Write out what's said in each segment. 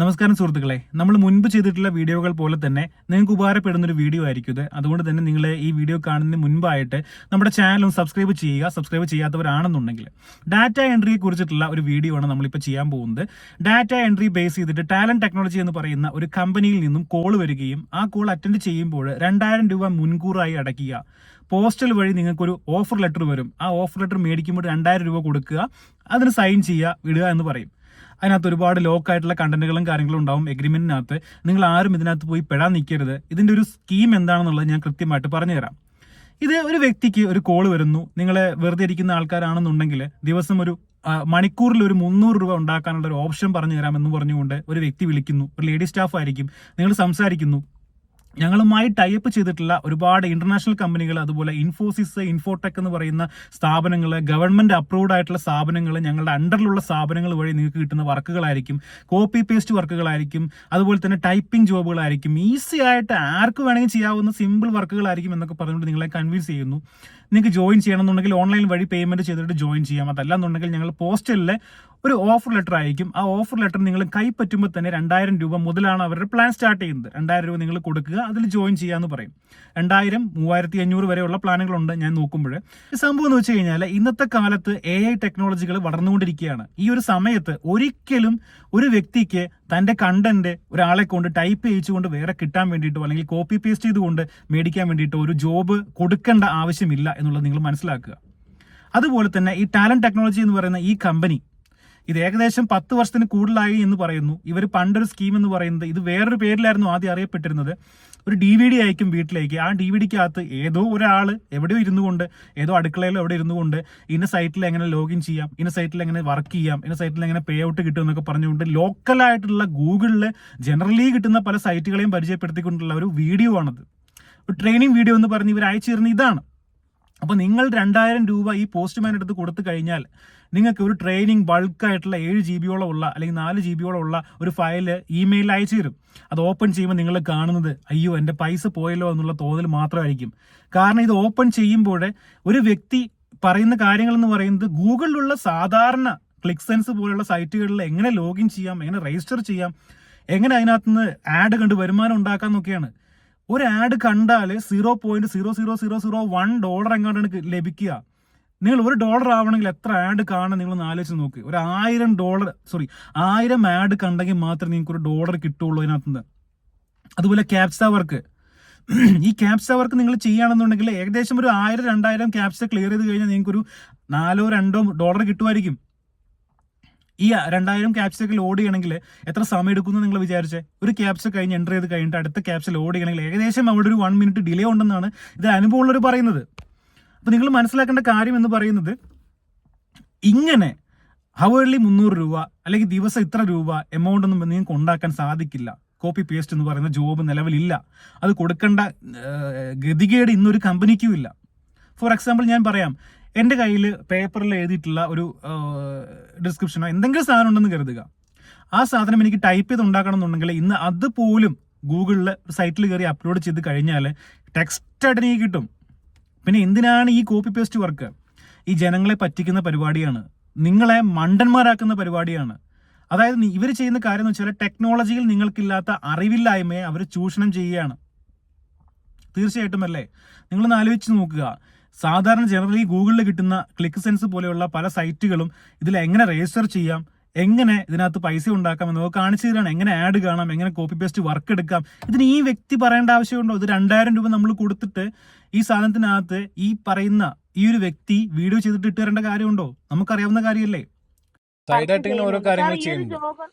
നമസ്കാരം സുഹൃത്തുക്കളെ. നമ്മൾ മുൻപ് ചെയ്തിട്ടുള്ള വീഡിയോകൾ പോലെ തന്നെ നിങ്ങൾക്ക് ഉപകാരപ്പെടുന്ന ഒരു വീഡിയോ ആയിരിക്കും ഇത്. അതുകൊണ്ട് തന്നെ നിങ്ങൾ ഈ വീഡിയോ കാണുന്നതിന് മുൻപായിട്ട് നമ്മുടെ ഒന്ന് സബ്സ്ക്രൈബ് ചെയ്യുക. സബ്സ്ക്രൈബ് ചെയ്യാത്തവരാണെന്നുണ്ടെങ്കിൽ ഡാറ്റ എൻട്രിയെ കുറിച്ചിട്ടുള്ള ഒരു വീഡിയോ ആണ് നമ്മളിപ്പോൾ ചെയ്യാൻ പോകുന്നത്. ഡാറ്റ എൻട്രി ബേസ് ചെയ്തിട്ട് ടാലന്റ് ടെക്നോളജി എന്ന് പറയുന്ന ഒരു കമ്പനിയിൽ നിന്നും കോൾ വരികയും ആ കോൾ അറ്റൻഡ് ചെയ്യുമ്പോൾ രണ്ടായിരം രൂപ മുൻകൂറായി അടയ്ക്കുക. പോസ്റ്റൽ വഴി നിങ്ങൾക്കൊരു ഓഫർ ലെറ്റർ വരും. ആ ഓഫർ ലെറ്റർ മേടിക്കുമ്പോൾ രണ്ടായിരം രൂപ കൊടുക്കുക. അതിന് സൈൻ ചെയ്യുക വിടുക എന്ന് പറയും. അതിനകത്ത് ഒരുപാട് ലോക്ക് ആയിട്ടുള്ള കണ്ടന്റുകളും കാര്യങ്ങളും ഉണ്ടാവും എഗ്രിമെന്റിനകത്ത് നിങ്ങൾ ആരും ഇതിനകത്ത് പോയി പെടാൻ നിൽക്കരുത് ഇതിന്റെ ഒരു സ്കീം എന്താണെന്നുള്ളത് ഞാൻ കൃത്യമായിട്ട് പറഞ്ഞുതരാം. ഇത് ഒരു വ്യക്തിക്ക് ഒരു കോൾ വരുന്നു. നിങ്ങളെ വെറുതെ ഇരിക്കുന്ന ആൾക്കാരാണെന്നുണ്ടെങ്കിൽ ദിവസം ഒരു മണിക്കൂറിൽ ഒരു മുന്നൂറ് രൂപ ഉണ്ടാക്കാനുള്ള ഒരു ഓപ്ഷൻ പറഞ്ഞു തരാമെന്ന് പറഞ്ഞുകൊണ്ട് ഒരു വ്യക്തി വിളിക്കുന്നു. ഒരു ലേഡി സ്റ്റാഫ് ആയിരിക്കും. നിങ്ങൾ സംസാരിക്കുന്നു. ഞങ്ങളുമായി ടൈപ്പ് ചെയ്തിട്ടുള്ള ഒരുപാട് ഇന്റർനാഷണൽ കമ്പനികൾ അതുപോലെ ഇൻഫോസിസ് ഇൻഫോടെക് എന്ന് പറയുന്ന സ്ഥാപനങ്ങൾ ഗവൺമെന്റ് അപ്രൂവ്ഡ് ആയിട്ടുള്ള സ്ഥാപനങ്ങൾ ഞങ്ങളുടെ അണ്ടറിലുള്ള സ്ഥാപനങ്ങൾ വഴി നിങ്ങൾക്ക് കിട്ടുന്ന വർക്കുകളായിരിക്കും. Copy paste വർക്കുകളായിരിക്കും. അതുപോലെ തന്നെ ടൈപ്പിംഗ് ജോബുകളായിരിക്കും. ഈസി ആയിട്ട് ആർക്ക് വേണമെങ്കിൽ ചെയ്യാവുന്ന സിമ്പിൾ വർക്കുകളായിരിക്കും എന്നൊക്കെ പറഞ്ഞുകൊണ്ട് നിങ്ങളെ കൺവിൻസ് ചെയ്യുന്നു. നിങ്ങൾക്ക് ജോയിൻ ചെയ്യണമെന്നുണ്ടെങ്കിൽ ഓൺലൈൻ വഴി പേയ്മെന്റ് ചെയ്തിട്ട് ജോയിൻ ചെയ്യാം. അതല്ല എന്നുണ്ടെങ്കിൽ ഞങ്ങൾ പോസ്റ്റലിലെ ഒരു ഓഫർ ലെറ്റർ ആയിരിക്കും ആ ഓഫർ ലെറ്റർ നിങ്ങൾ കൈപ്പറ്റുമ്പോൾ തന്നെ രണ്ടായിരം രൂപ മുതലാണ് അവരുടെ പ്ലാൻ സ്റ്റാർട്ട് ചെയ്യുന്നത്. രണ്ടായിരം രൂപ നിങ്ങൾ കൊടുക്കുക. അതിൽ ജോയിൻ ചെയ്യാന്ന് പറയും. രണ്ടായിരം മൂവായിരത്തി അഞ്ഞൂറ് വരെയുള്ള പ്ലാനുകളുണ്ട് ഞാൻ നോക്കുമ്പോൾ. സംഭവം എന്ന് വെച്ച് കഴിഞ്ഞാൽ ഇന്നത്തെ കാലത്ത് എ ഐ ടെക്നോളജികൾ വളർന്നുകൊണ്ടിരിക്കുകയാണ്. ഈ ഒരു സമയത്ത് ഒരിക്കലും ഒരു വ്യക്തിക്ക് തന്റെ കണ്ടന്റ് ഒരാളെ കൊണ്ട് ടൈപ്പ് ചെയ്യിച്ചുകൊണ്ട് വേറെ കിട്ടാൻ വേണ്ടിയിട്ടോ അല്ലെങ്കിൽ കോപ്പി പേസ്റ്റ് ചെയ്തുകൊണ്ട് മേടിക്കാൻ വേണ്ടിയിട്ടോ ഒരു ജോബ് കൊടുക്കേണ്ട ആവശ്യമില്ല എന്നുള്ളത് നിങ്ങൾ മനസ്സിലാക്കുക. അതുപോലെ തന്നെ ഈ ടാലന്റ് ടെക്നോളജി എന്ന് പറയുന്ന ഈ കമ്പനി ഇത് ഏകദേശം പത്ത് വർഷത്തിന് കൂടുതലായി എന്ന് പറയുന്നു. ഇവർ പണ്ടൊരു സ്കീം എന്ന് പറയുന്നത് ഇത് വേറൊരു പേരിലായിരുന്നു ആദ്യം അറിയപ്പെട്ടിരുന്നത്. ഒരു ഡി വി ഡി അയക്കും വീട്ടിലേക്ക്. ആ ഡി വി ഡിക്കകത്ത് ഏതോ ഒരാൾ എവിടെയോ ഇരുന്നു കൊണ്ട് ഏതോ അടുക്കളയിലോ എവിടെ ഇരുന്നു കൊണ്ട് ഇന്ന സൈറ്റിൽ എങ്ങനെ ലോഗിൻ ചെയ്യാം ഇന്ന സൈറ്റിൽ എങ്ങനെ വർക്ക് ചെയ്യാം ഇന്ന സൈറ്റിൽ എങ്ങനെ പേ ഔട്ട് കിട്ടും എന്നൊക്കെ പറഞ്ഞുകൊണ്ട് ലോക്കലായിട്ടുള്ള ഗൂഗിളിൽ ജനറലി കിട്ടുന്ന പല സൈറ്റുകളെയും പരിചയപ്പെടുത്തിക്കൊണ്ടുള്ള ഒരു വീഡിയോ ആണത്. ഒരു ട്രെയിനിങ് വീഡിയോ എന്ന് പറഞ്ഞ് ഇവർ അയച്ചു തരുന്ന ഇതാണ്. അപ്പോൾ നിങ്ങൾ രണ്ടായിരം രൂപ ഈ പോസ്റ്റ്മാൻ എടുത്ത് കൊടുത്തു കഴിഞ്ഞാൽ നിങ്ങൾക്ക് ഒരു ട്രെയിനിങ് ബൾക്കായിട്ടുള്ള ഏഴ് ജി ബിയോളം ഉള്ള അല്ലെങ്കിൽ നാല് ജി ബിയോളം ഉള്ള ഒരു ഫയൽ ഇമെയിലിൽ അയച്ചു തരും. അത് ഓപ്പൺ ചെയ്യുമ്പോൾ നിങ്ങൾ കാണുന്നത് അയ്യോ എന്റെ പൈസ പോയല്ലോ എന്നുള്ള തോന്നൽ മാത്രമായിരിക്കും. കാരണം ഇത് ഓപ്പൺ ചെയ്യുമ്പോൾ ഒരു വ്യക്തി പറയുന്ന കാര്യങ്ങൾ എന്ന് പറയുന്നത് ഗൂഗിളിലുള്ള സാധാരണ ക്ലിക്ക് സെൻസ് പോലുള്ള സൈറ്റുകളിൽ എങ്ങനെ ലോഗിൻ ചെയ്യാം എങ്ങനെ രജിസ്റ്റർ ചെയ്യാം എങ്ങനെ അതിനകത്തുനിന്ന് ആഡ് കണ്ട് വരുമാനം ഉണ്ടാക്കാം എന്നൊക്കെയാണ്. ഒരു ആഡ് കണ്ടാൽ zero point zero zero zero zero one dollar എങ്ങാണ്ടാണ് ലഭിക്കുക. നിങ്ങൾ ഒരു ഡോളർ ആവണമെങ്കിൽ എത്ര ആഡ് കാണാൻ നിങ്ങൾ ആലോചിച്ച് നോക്ക്. ഒരു ആയിരം ഡോളർ സോറി ആയിരം ആഡ് കണ്ടെങ്കിൽ മാത്രമേ നിങ്ങൾക്ക് ഒരു ഡോളർ കിട്ടുള്ളൂ അതിനകത്തുനിന്ന് അതുപോലെ ക്യാപ്സ വർക്ക് ഈ ക്യാപ്സ വർക്ക് നിങ്ങൾ ചെയ്യുകയാണെന്നുണ്ടെങ്കിൽ ഏകദേശം ഒരു ആയിരം രണ്ടായിരം ക്യാപ്സ ക്ലിയർ ചെയ്ത് കഴിഞ്ഞാൽ നിങ്ങൾക്കൊരു നാലോ രണ്ടോ ഡോളർ കിട്ടുമായിരിക്കും. ഈ രണ്ടായിരം ക്യാപ്സൊക്കെ ലോഡ് ചെയ്യണമെങ്കിൽ എത്ര സമയം എടുക്കുമെന്ന് നിങ്ങൾ വിചാരിച്ചേ? ഒരു ക്യാപ്സ് കഴിഞ്ഞ് എന്റർ ചെയ്ത് കഴിഞ്ഞിട്ട് അടുത്ത ക്യാപ്സ് ലോഡ് ചെയ്യണമെങ്കിൽ ഏകദേശം അവിടെ ഒരു വൺ മിനിറ്റ് ഡിലേ ഉണ്ടെന്നാണ് ഇത് അനുഭവമുള്ളവർ പറയുന്നത്. അപ്പോൾ നിങ്ങൾ മനസ്സിലാക്കേണ്ട കാര്യം എന്ന് പറയുന്നത് ഇങ്ങനെ ഹവേർലി മുന്നൂറ് രൂപ അല്ലെങ്കിൽ ദിവസം ഇത്ര രൂപ എമൗണ്ട് ഒന്നും നിങ്ങൾക്ക് ഉണ്ടാക്കാൻ സാധിക്കില്ല. കോപ്പി പേസ്റ്റ് എന്ന് പറയുന്ന ജോബ് നിലവിലില്ല. അത് കൊടുക്കേണ്ട ഗതികേട് ഇന്നൊരു കമ്പനിക്കും ഇല്ല. ഫോർ എക്സാമ്പിൾ ഞാൻ പറയാം എന്റെ കയ്യിൽ പേപ്പറിൽ എഴുതിയിട്ടുള്ള ഒരു ഡിസ്ക്രിപ്ഷനോ എന്തെങ്കിലും സാധനം ഉണ്ടെന്ന് കരുതുക. ആ സാധനം എനിക്ക് ടൈപ്പ് ചെയ്ത് ഉണ്ടാക്കണം എന്നുണ്ടെങ്കിൽ ഇന്ന് അതുപോലും ഗൂഗിളിൽ സൈറ്റിൽ കയറി അപ്ലോഡ് ചെയ്ത് കഴിഞ്ഞാൽ ടെക്സ്റ്റ് ആയിട്ട് കിട്ടും. പിന്നെ എന്തിനാണ് ഈ കോപ്പി പേസ്റ്റ് വർക്ക് ഈ ജനങ്ങളെ പറ്റിക്കുന്ന പരിപാടിയാണ്. നിങ്ങളെ മണ്ടന്മാരാക്കുന്ന പരിപാടിയാണ്. അതായത് ഇവർ ചെയ്യുന്ന കാര്യം എന്ന് വെച്ചാൽ ടെക്നോളജിയിൽ നിങ്ങൾക്കില്ലാത്ത അറിവില്ലായ്മയെ അവർ ചൂഷണം ചെയ്യുകയാണ്. തീർച്ചയായിട്ടും അല്ലേ? നിങ്ങളൊന്ന് ആലോചിച്ച് നോക്കുക. സാധാരണ ജനറലി ഗൂഗിളിൽ കിട്ടുന്ന ക്ലിക്ക് സെൻസ് പോലെയുള്ള പല സൈറ്റുകളും ഇതിൽ എങ്ങനെ രജിസ്റ്റർ ചെയ്യാം എങ്ങനെ ഇതിനകത്ത് പൈസ ഉണ്ടാക്കാം എന്നൊക്കെ കാണിച്ചു തരാണ്. എങ്ങനെ ആഡ് കാണാം എങ്ങനെ കോപ്പി പേസ്റ്റ് വർക്ക് എടുക്കാം. ഇതിന് ഈ വ്യക്തി പറയേണ്ട ആവശ്യമുണ്ടോ? ഇത് രണ്ടായിരം രൂപ നമ്മൾ കൊടുത്തിട്ട് ഈ സാധനത്തിനകത്ത് ഈ പറയുന്ന ഈ ഒരു വ്യക്തി വീഡിയോ ചെയ്തിട്ട് ഇട്ട് തരേണ്ട കാര്യമുണ്ടോ? നമുക്കറിയാവുന്ന കാര്യമല്ലേ? സൈഡായിട്ട് ഓരോ കാര്യങ്ങൾ ജോബ്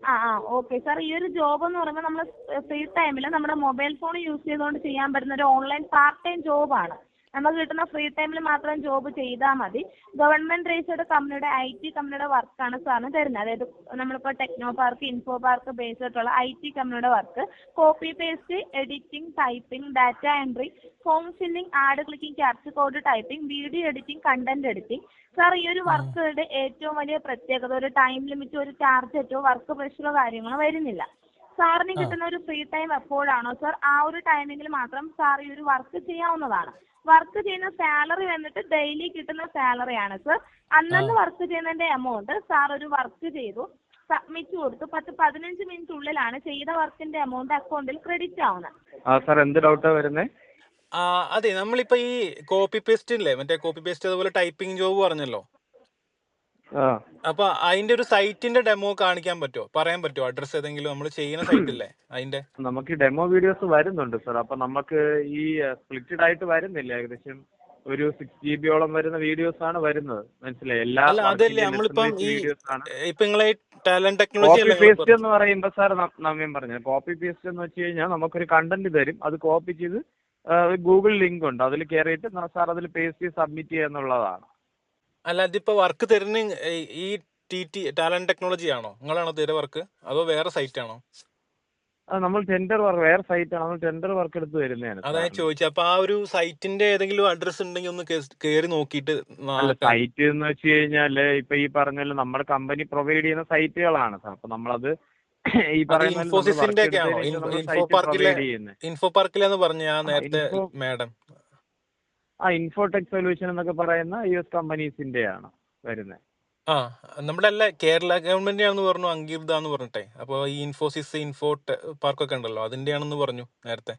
ആ ആ ഓക്കെ സാർ ഈ ഒരു ജോബ് എന്ന് പറയുമ്പോൾ നമ്മൾ ഫ്രീ ടൈമിൽ നമ്മുടെ മൊബൈൽ ഫോൺ യൂസ് ചെയ്തുകൊണ്ട് ചെയ്യാൻ പറ്റുന്ന ഒരു ഓൺലൈൻ പാർട്ട് ടൈം ജോബാണ് നമുക്ക് കിട്ടുന്ന ഫ്രീ ടൈമിൽ മാത്രം ജോബ് ചെയ്താൽ മതി. ഗവൺമെന്റ് രജിസ്റ്റേർഡ് കമ്പനിയുടെ ഐ ടി കമ്പനിയുടെ വർക്കാണ് സാറിന് തരുന്നത്. അതായത് നമ്മളിപ്പോൾ techno park info park base ആയിട്ടുള്ള ഐ ടി കമ്പനിയുടെ work copy paste editing typing data entry form filling ad clicking captcha code typing video editing content editing sir ഈ ഒരു വർക്കുകളുടെ ഏറ്റവും വലിയ പ്രത്യേകത ഒരു ടൈം ലിമിറ്റ് ഒരു ടാർഗറ്റോ വർക്ക് പ്രഷറോ കാര്യങ്ങളോ വരുന്നില്ല. സാറിന് കിട്ടുന്ന ഒരു ഫ്രീ ടൈം എപ്പോഴാണോ സാർ ആ ഒരു ടൈമിങ്ങിൽ മാത്രം സാർ ഈ ഒരു വർക്ക് ചെയ്യാവുന്നതാണ്. വർക്ക് ചെയ്യുന്ന സാലറി വന്നിട്ട് ഡെയിലി കിട്ടുന്ന സാലറി ആണ് സർ അന്നന്ന് വർക്ക് ചെയ്യുന്നതിന്റെ എമൗണ്ട് സാർ ഒരു വർക്ക് ചെയ്തു സബ്മിറ്റ് കൊടുത്തു. പത്ത് പതിനഞ്ച് മിനിറ്റ് ഉള്ളിലാണ് ചെയ്ത വർക്കിന്റെ എമൗണ്ട് അക്കൗണ്ടിൽ ക്രെഡിറ്റ് ആവുന്നത്. സാർ എന്ത് ഡൗട്ടാ വരുന്നത് അതെ നമ്മളിപ്പോ ഈ കോപ്പി പേസ്റ്റ് ഇല്ലേ? മറ്റേ കോപ്പി പേസ്റ്റ് അതുപോലെ ടൈപ്പിംഗ് ജോബ് പറഞ്ഞല്ലോ? അപ്പൊ അതിന്റെ ഒരു സൈറ്റിന്റെ ഡെമോ കാണിക്കാൻ പറ്റുമോ പറയാൻ പറ്റുമോ അഡ്രസ് ഏതെങ്കിലും നമ്മൾ ചെയ്യുന്ന സൈറ്റ് അല്ലേ അതിന്റെ നമുക്ക് ഡെമോ വീഡിയോസ് വരുന്നുണ്ട് സർ. അപ്പൊ നമുക്ക് ഈ സ്പ്ലിറ്റഡ് ആയിട്ട് വരുന്നില്ല. ഏകദേശം ഒരു സിക്സ് ജി ബിയോളം വരുന്ന വീഡിയോസ് ആണ് വരുന്നത്. മനസ്സിലായി? എല്ലാ അല്ല അതല്ലേ. നമ്മളിപ്പം ഈ വീഡിയോസ് ആണ്. ഇപ്പൊ നിങ്ങളെ ടാലന്റ് ടെക്നോളജി പേസ്റ്റ് എന്ന് പറയുമ്പോൾ സാർ നമ്മയും പറഞ്ഞു കോപ്പി പേസ്റ്റ് എന്ന് വെച്ച് കഴിഞ്ഞാൽ നമുക്കൊരു കണ്ടന്റ് തരും. അത് കോപ്പി ചെയ്ത് ഗൂഗിൾ ലിങ്ക് ഉണ്ട്. അതിൽ കയറിയിട്ട് സാർ അതിൽ പേസ്റ്റ് ചെയ്ത് സബ്മിറ്റ് ചെയ്യുക എന്നുള്ളതാണ്. അല്ല ഇതിപ്പോ വർക്ക് തരുന്ന ഈ- ടി ടി ടാലന്റ് ടെക്നോളജി ആണോ? നിങ്ങളാണോ തരുന്ന വർക്ക് അതോ വേറെ സൈറ്റ് ആണോ? അത് നമ്മൾ ടെൻഡർ വർക്ക് വേറെ സൈറ്റ് നമ്മൾ ടെൻഡർ വർക്ക് എടുത്ത് വരുന്നതാണ് അതാ ഞാൻ. ചോദിച്ചത് അപ്പൊ ആ ഒരു സൈറ്റിന്റെ ഏതെങ്കിലും അഡ്രസ് ഉണ്ടെങ്കിൽ ഒന്ന് കയറി നോക്കിയിട്ട് അല്ല സൈറ്റ് എന്ന് വെച്ച് കഴിഞ്ഞാൽ ഇപ്പൊ ഈ പറഞ്ഞ പോലെ നമ്മുടെ കമ്പനി പ്രൊവൈഡ് ചെയ്യുന്ന സൈറ്റുകളാണ് സാർ. അപ്പൊ നമ്മളത് ഈ പറയുന്ന ഇൻഫോസിസിന്റെ ഒക്കെ ആണോ? ഇൻഫോ- പാർക്കിലെ- ഇൻഫോ പാർക്കിലെന്ന് പറഞ്ഞ ഞാൻ നേരത്തെ മാഡം. ആ ഇൻഫോടെക് സൊല്യൂഷൻ എന്നൊക്കെ പറയുന്ന യു എസ് കമ്പനീസിന്റെ ആണ് വരുന്നത് ആ നമ്മുടെ അല്ല കേരള ഗവൺമെന്റ് ആണെന്ന് പറഞ്ഞു അംഗീകൃത എന്ന് പറഞ്ഞിട്ടെ. അപ്പൊ ഈ ഇൻഫോസിസ് ഇൻഫോ പാർക്കൊക്കെ ഉണ്ടല്ലോ അതിന്റെ ആണെന്ന് പറഞ്ഞു നേരത്തെ.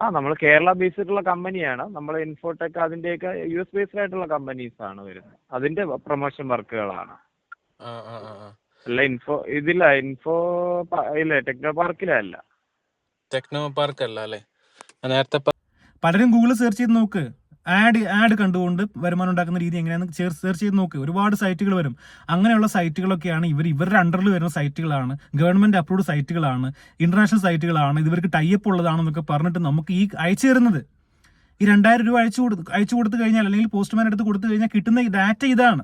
ആ നമ്മൾ കേരള ബേസ്ഡ് ഉള്ള കമ്പനിയാണ്. നമ്മൾ ഇൻഫോടെക് അതിന്റെയൊക്കെ യു എസ് ബേസ്ഡ് ആയിട്ടുള്ള കമ്പനീസ് ആണ് വരുന്നത് അതിന്റെ പ്രൊമോഷൻ വർക്കുകളാണ്. അല്ല ഇൻഫോ ഇതില്ല ഇൻഫോ ഇല്ല ടെക്നോ പാർക്കിലല്ല. ടെക്നോ പാർക്ക് അല്ല? അല്ലേ നേരത്തെ പലരും ഗൂഗിൾ സെർച്ച് ചെയ്ത് നോക്ക്. ആഡ് ആഡ് കണ്ടുകൊണ്ട് വരുമാനം ഉണ്ടാക്കുന്ന രീതി എങ്ങനെയാണെന്ന് സെർച്ച് ചെയ്ത് നോക്ക്. ഒരുപാട് സൈറ്റുകൾ വരും. അങ്ങനെയുള്ള സൈറ്റുകളൊക്കെയാണ് ഇവർ ഇവരുടെ അണ്ടറിൽ വരുന്ന സൈറ്റുകളാണ് ഗവൺമെന്റ് അപ്രൂവ്ഡ് സൈറ്റുകളാണ് ഇന്റർനാഷണൽ സൈറ്റുകളാണ് ഇവർക്ക് ടൈപ്പ് ഉള്ളതാണെന്നൊക്കെ പറഞ്ഞിട്ട് നമുക്ക് ഈ അയച്ചു തരുന്നത്. ഈ രണ്ടായിരം രൂപ അയച്ചു കൊടുത്ത് അയച്ചു കൊടുത്തു കഴിഞ്ഞാൽ അല്ലെങ്കിൽ പോസ്റ്റ്മാൻ എടുത്ത് കൊടുത്തു കഴിഞ്ഞാൽ കിട്ടുന്ന ഡാറ്റ ഇതാണ്.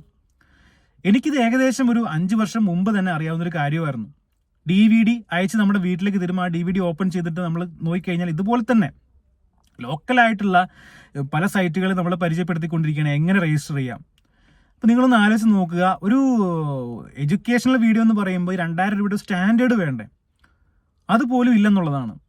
എനിക്കിത് ഏകദേശം ഒരു അഞ്ച് വർഷം മുമ്പ് തന്നെ അറിയാവുന്ന ഒരു കാര്യമായിരുന്നു. ഡി വി ഡി അയച്ച് നമ്മുടെ വീട്ടിലേക്ക് തരും. ആ ഡി വി ഡി ഓപ്പൺ ചെയ്തിട്ട് നമ്മൾ നോക്കിക്കഴിഞ്ഞാൽ ഇതുപോലെ തന്നെ. ലോക്കലായിട്ടുള്ള പല സൈറ്റുകളും നമ്മൾ പരിചയപ്പെടുത്തിക്കൊണ്ടിരിക്കുകയാണ്. എങ്ങനെ രജിസ്റ്റർ ചെയ്യാം? അപ്പോൾ നിങ്ങളൊന്ന് ആലോചിച്ച് നോക്കുക. ഒരു എഡ്യൂക്കേഷണൽ വീഡിയോ എന്ന് പറയുമ്പോൾ രണ്ടായിരം രൂപയുടെ സ്റ്റാൻഡേർഡ് വേണ്ടേ? അതുപോലും ഇല്ലെന്നുള്ളതാണ്.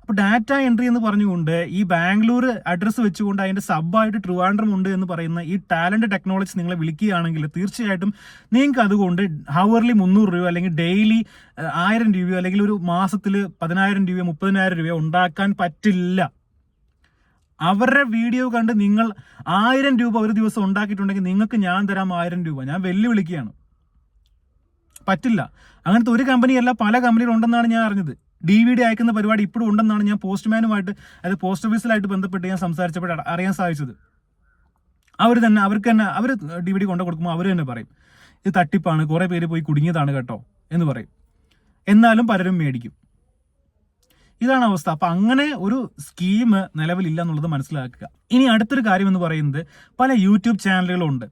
അപ്പോൾ ഡാറ്റ എൻട്രി എന്ന് പറഞ്ഞുകൊണ്ട് ഈ ബാംഗ്ലൂർ അഡ്രസ്സ് വെച്ചുകൊണ്ട് അതിന്റെ സബ്ബായിട്ട് ട്രിവാൻഡ്രം ഉണ്ട് എന്ന് പറയുന്ന ഈ ടാലന്റ് ടെക്നോളജി നിങ്ങളെ വിളിക്കുകയാണെങ്കിൽ തീർച്ചയായിട്ടും നിങ്ങൾക്ക് അതുകൊണ്ട് ഹവർലി മുന്നൂറ് രൂപ അല്ലെങ്കിൽ ഡെയിലി ആയിരം രൂപയോ അല്ലെങ്കിൽ ഒരു മാസത്തിൽ പതിനായിരം രൂപയോ മുപ്പതിനായിരം രൂപയോ ഉണ്ടാക്കാൻ പറ്റില്ല. അവരുടെ വീഡിയോ കണ്ട് നിങ്ങൾ ആയിരം രൂപ ഒരു ദിവസം ഉണ്ടാക്കിയിട്ടുണ്ടെങ്കിൽ നിങ്ങൾക്ക് ഞാൻ തരാം ആയിരം രൂപ. ഞാൻ വെല്ലുവിളിക്കുകയാണ്. പറ്റില്ല. അങ്ങനത്തെ ഒരു കമ്പനിയല്ല പല കമ്പനികളുണ്ടെന്നാണ് ഞാൻ അറിഞ്ഞത്. ഡി വി ഡി അയക്കുന്ന പരിപാടി ഇപ്പോഴും ഉണ്ടെന്നാണ് ഞാൻ പോസ്റ്റ്മാനുമായിട്ട് അതായത് പോസ്റ്റ് ഓഫീസിലായിട്ട് ബന്ധപ്പെട്ട് ഞാൻ സംസാരിച്ചപ്പോൾ അറിയാൻ സാധിച്ചത്. അവർ തന്നെ അവർക്ക് തന്നെ അവർ ഡി വി ഡി കൊണ്ടു കൊടുക്കുമ്പോൾ അവർ തന്നെ പറയും ഇത് തട്ടിപ്പാണ് കുറേ പേര് പോയി കുടുങ്ങിയതാണ് കേട്ടോ എന്ന് പറയും. എന്നാലും പലരും മേടിക്കും. ഇതാണ് അവസ്ഥ. അപ്പൊ അങ്ങനെ ഒരു സ്കീം നിലവിലില്ല എന്നുള്ളത് മനസ്സിലാക്കുക. ഇനി അടുത്തൊരു കാര്യം എന്ന് പറയുന്നത് പല യൂട്യൂബ് ചാനലുകളും ഉണ്ട്.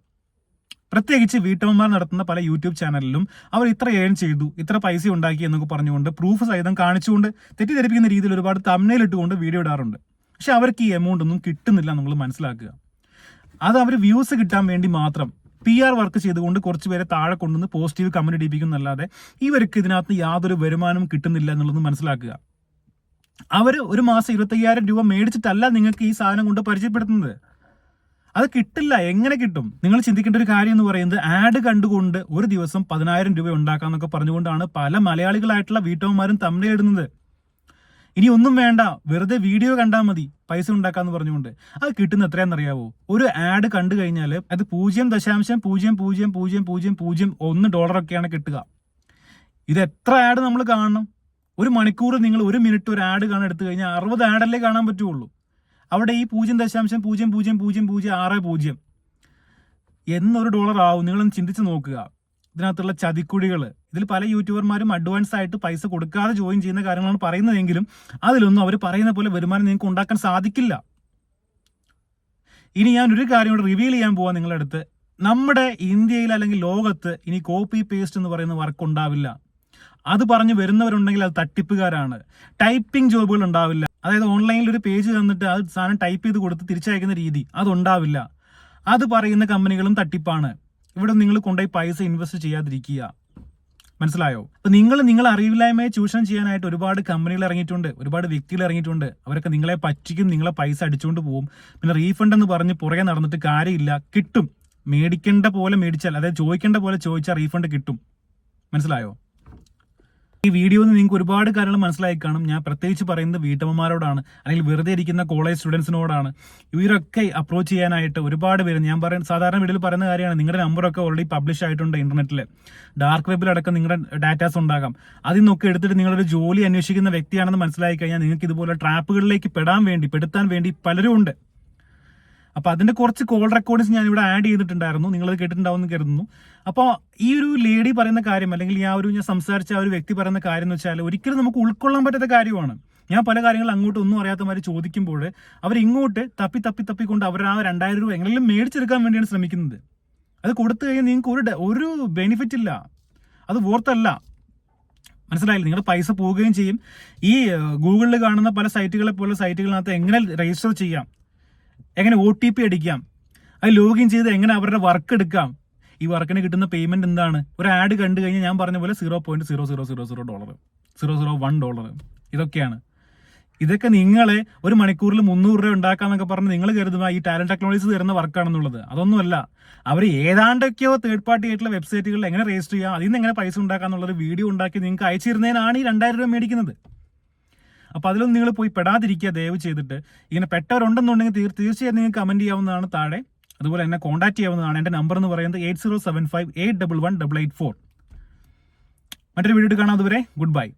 പ്രത്യേകിച്ച് വീട്ടമ്മമാർ നടത്തുന്ന പല യൂട്യൂബ് ചാനലിലും അവർ ഇത്ര ഏൺ ചെയ്തു ഇത്ര പൈസ ഉണ്ടാക്കി എന്നൊക്കെ പറഞ്ഞുകൊണ്ട് പ്രൂഫ് സഹിതം കാണിച്ചുകൊണ്ട് തെറ്റിദ്ധരിപ്പിക്കുന്ന രീതിയിൽ ഒരുപാട് തമ്മിലിട്ടുകൊണ്ട് വീഡിയോ ഇടാറുണ്ട്. പക്ഷെ അവർക്ക് ഈ എമൗണ്ട് ഒന്നും കിട്ടുന്നില്ല നമ്മൾ മനസ്സിലാക്കുക. അത് അവർ വ്യൂസ് കിട്ടാൻ വേണ്ടി മാത്രം പി ആർ വർക്ക് ചെയ്തുകൊണ്ട് കുറച്ച് പേരെ താഴെ കൊണ്ടുവന്ന് പോസിറ്റീവ് കമന്റ് ഇടിപ്പിക്കുന്നല്ലാതെ ഇവർക്ക് ഇതിനകത്ത് യാതൊരു വരുമാനവും കിട്ടുന്നില്ല എന്നുള്ളത് മനസ്സിലാക്കുക. അവർ ഒരു മാസം ഇരുപത്തയ്യായിരം രൂപ മേടിച്ചിട്ടല്ല നിങ്ങൾക്ക് ഈ സാധനം കൊണ്ട് പരിചയപ്പെടുത്തുന്നത്. അത് കിട്ടില്ല. എങ്ങനെ കിട്ടും? നിങ്ങൾ ചിന്തിക്കേണ്ട ഒരു കാര്യം എന്ന് പറയുന്നത് ആഡ് കണ്ടുകൊണ്ട് ഒരു ദിവസം പതിനായിരം രൂപ ഉണ്ടാക്കാന്നൊക്കെ പറഞ്ഞുകൊണ്ടാണ് പല മലയാളികളായിട്ടുള്ള വീട്ടമ്മമാരും തമ്മിലിടുന്നത് ഇനി ഒന്നും വേണ്ട. വെറുതെ വീഡിയോ കണ്ടാൽ മതി. പൈസ ഉണ്ടാക്കാന്ന് പറഞ്ഞുകൊണ്ട്. അത് കിട്ടുന്ന എത്രയാണെന്നറിയാവോ? ഒരു ആഡ് കണ്ടു കഴിഞ്ഞാൽ അത് പൂജ്യം ദശാംശം പൂജ്യം പൂജ്യം പൂജ്യം പൂജ്യം പൂജ്യം ഒന്ന് ഡോളറൊക്കെയാണ് കിട്ടുക. ഇത് എത്ര ആഡ് നമ്മൾ കാണണം? ഒരു മണിക്കൂർ നിങ്ങൾ ഒരു മിനിറ്റ് ഒരു ആഡ് കാണാൻ എടുത്തു കഴിഞ്ഞാൽ അറുപത് ആഡല്ലേ കാണാൻ പറ്റുള്ളൂ. അവിടെ ഈ പൂജ്യം ദശാംശം പൂജ്യം പൂജ്യം പൂജ്യം പൂജ്യം ആറ് പൂജ്യം എന്നൊരു ഡോളർ ആവും. നിങ്ങളൊന്ന് ചിന്തിച്ച് നോക്കുക. ഇതിനകത്തുള്ള ചതിക്കുഴികൾ. ഇതിൽ പല യൂട്യൂബർമാരും അഡ്വാൻസ് ആയിട്ട് പൈസ കൊടുക്കാതെ ജോയിൻ ചെയ്യുന്ന കാര്യങ്ങളാണ് പറയുന്നതെങ്കിലും അതിലൊന്നും അവർ പറയുന്ന പോലെ വരുമാനം നിങ്ങൾക്ക് ഉണ്ടാക്കാൻ സാധിക്കില്ല. ഇനി ഞാൻ ഒരു കാര്യം കൂടെ റിവീൽ ചെയ്യാൻ പോവാം നിങ്ങളുടെ അടുത്ത്. നമ്മുടെ ഇന്ത്യയിൽ അല്ലെങ്കിൽ ലോകത്ത് ഇനി കോപ്പി പേസ്റ്റ് എന്ന് പറയുന്ന വർക്ക് ഉണ്ടാവില്ല. അത് പറഞ്ഞു വരുന്നവരുണ്ടെങ്കിൽ അത് തട്ടിപ്പുകാരാണ്. ടൈപ്പിംഗ് ജോബുകൾ ഉണ്ടാവില്ല. അതായത് ഓൺലൈനിൽ ഒരു പേജ് തന്നിട്ട് അത് സാധനം ടൈപ്പ് ചെയ്ത് കൊടുത്ത് തിരിച്ചയക്കുന്ന രീതി അതുണ്ടാവില്ല. അത് പറയുന്ന കമ്പനികളും തട്ടിപ്പാണ്. ഇവിടെ നിങ്ങൾ കൊണ്ടുപോയി പൈസ ഇൻവെസ്റ്റ് ചെയ്യാതിരിക്കുക. മനസ്സിലായോ? അപ്പൊ നിങ്ങൾ നിങ്ങൾ അറിവില്ലായ്മയെ ചൂഷണം ചെയ്യാനായിട്ട് ഒരുപാട് കമ്പനികൾ ഇറങ്ങിയിട്ടുണ്ട്. ഒരുപാട് വ്യക്തികൾ ഇറങ്ങിയിട്ടുണ്ട്. അവരൊക്കെ നിങ്ങളെ പറ്റിക്കും നിങ്ങളെ പൈസ അടിച്ചുകൊണ്ട് പോകും പിന്നെ റീഫണ്ട് എന്ന് പറഞ്ഞ് പുറകെ നടന്നിട്ട് കാര്യമില്ല. കിട്ടും. മേടിക്കേണ്ട പോലെ മേടിച്ചാൽ അതായത് ചോദിക്കേണ്ട പോലെ ചോദിച്ചാൽ റീഫണ്ട് കിട്ടും. മനസ്സിലായോ? ഈ വീഡിയോയിൽ നിന്ന് നിങ്ങൾക്ക് ഒരുപാട് കാര്യങ്ങൾ മനസ്സിലായി കാണും. ഞാൻ പ്രത്യേകിച്ച് പറയുന്നത് വീട്ടമ്മമാരോടാണ്. അല്ലെങ്കിൽ വെറുതെ ഇരിക്കുന്ന കോളേജ് സ്റ്റുഡൻസിനോടാണ് ഇവരൊക്കെ അപ്രോച്ച് ചെയ്യാനായിട്ട് ഒരുപാട് പേര് ഞാൻ പറയുന്ന സാധാരണ വീഡിയോയിൽ പറയുന്ന കാര്യമാണ്. നിങ്ങളുടെ നമ്പറൊക്കെ ഓൾറെഡി പബ്ലിഷ് ആയിട്ടുണ്ട് ഇന്റർനെറ്റിൽ ഡാർക്ക് വെബിലടക്കം നിങ്ങളുടെ ഡാറ്റാസ് ഉണ്ടാകാം. അതിൽ നിന്നൊക്കെ എടുത്തിട്ട് നിങ്ങളൊരു ജോലി അന്വേഷിക്കുന്ന വ്യക്തിയാണെന്ന് മനസ്സിലായി കഴിഞ്ഞാൽ നിങ്ങൾക്ക് ഇതുപോലെ ട്രാപ്പുകളിലേക്ക് പെടാൻ വേണ്ടി പെടുത്താൻ വേണ്ടി പലരും ഉണ്ട്. അപ്പൊ അതിന്റെ കുറച്ച് കോൾ റെക്കോർഡിങ്സ് ഞാൻ ഇവിടെ ആഡ് ചെയ്തിട്ടുണ്ടായിരുന്നു. നിങ്ങൾ കേട്ടിട്ടുണ്ടാവും കരുതുന്നു. അപ്പോൾ ഈ ഒരു ലേഡി പറയുന്ന കാര്യം അല്ലെങ്കിൽ ഞാൻ ഒരു ഞാൻ സംസാരിച്ച ആ ഒരു വ്യക്തി പറയുന്ന കാര്യം എന്ന് വെച്ചാൽ ഒരിക്കലും നമുക്ക് ഉൾക്കൊള്ളാൻ പറ്റാത്ത കാര്യമാണ്. ഞാൻ പല കാര്യങ്ങൾ അങ്ങോട്ട് ഒന്നും അറിയാത്തമാര് ചോദിക്കുമ്പോൾ അവർ ഇങ്ങോട്ട് തപ്പി തപ്പി തപ്പിക്കൊണ്ട് അവർ ആ രണ്ടായിരം രൂപ എങ്ങനെയും മേടിച്ചെടുക്കാൻ വേണ്ടിയാണ് ശ്രമിക്കുന്നത്. അത് കൊടുത്തു കഴിഞ്ഞാൽ നിങ്ങൾക്ക് ഒരു ഒരു ബെനിഫിറ്റ് ഇല്ല. അത് വോർത്തല്ല മനസ്സിലായില്ല? നിങ്ങളുടെ പൈസ പോവുകയും ചെയ്യും. ഈ ഗൂഗിളിൽ കാണുന്ന പല സൈറ്റുകളെ പോലെ സൈറ്റുകളിനകത്ത് എങ്ങനെ രജിസ്റ്റർ ചെയ്യാം? എങ്ങനെ ഒ ടി പി അടിക്കാം? അത് ലോഗിൻ ചെയ്ത് എങ്ങനെ അവരുടെ വർക്ക് എടുക്കാം? ഈ വർക്കിന് കിട്ടുന്ന പേയ്മെന്റ് എന്താണ്? ഒരു ആഡ് കണ്ടു കഴിഞ്ഞാൽ ഞാൻ പറഞ്ഞ പോലെ zero point zero zero zero zero dollar zero zero one dollar ഇതൊക്കെയാണ്. ഇതൊക്കെ നിങ്ങളെ ഒരു മണിക്കൂറിൽ മുന്നൂറ് രൂപ ഉണ്ടാക്കാന്നൊക്കെ പറഞ്ഞ് നിങ്ങൾ കരുതുക ഈ ടാലന്റ് ടെക്നോളജീസ് തരുന്ന വർക്കാണെന്നുള്ളത് അതൊന്നുമല്ല. അവർ ഏതാണ്ടൊക്കെയോ തേർഡ് പാർട്ടി ആയിട്ടുള്ള വെബ്സൈറ്റുകളിൽ എങ്ങനെ രജിസ്റ്റർ ചെയ്യാം? അതിൽ നിന്ന് എങ്ങനെ പൈസ ഉണ്ടാക്കാന്നുള്ളൊരു വീഡിയോ ഉണ്ടാക്കി നിങ്ങൾക്ക് അയച്ചിരുന്നതിനാണ് ഈ രണ്ടായിരം രൂപ മേടിക്കുന്നത്. അപ്പോൾ അതിലൊന്നും നിങ്ങൾ പോയി പെടാതിരിക്കുക ദയവ് ചെയ്തിട്ട്. ഇങ്ങനെ പെട്ടവരുണ്ടെന്നുണ്ടെങ്കിൽ തീർ തീർച്ചയായും നിങ്ങൾക്ക് കമന്റ് ചെയ്യാവുന്നതാണ് താഴെ. അതുപോലെ എന്നെ കോൺടാക്ട് ചെയ്യാവുന്നതാണ്. എന്റെ നമ്പർ എന്ന് പറയുന്നത് eight zero seven five eight double one double eight four മറ്റൊരു വീഡിയോ കാണാം അതുവരെ. Good bye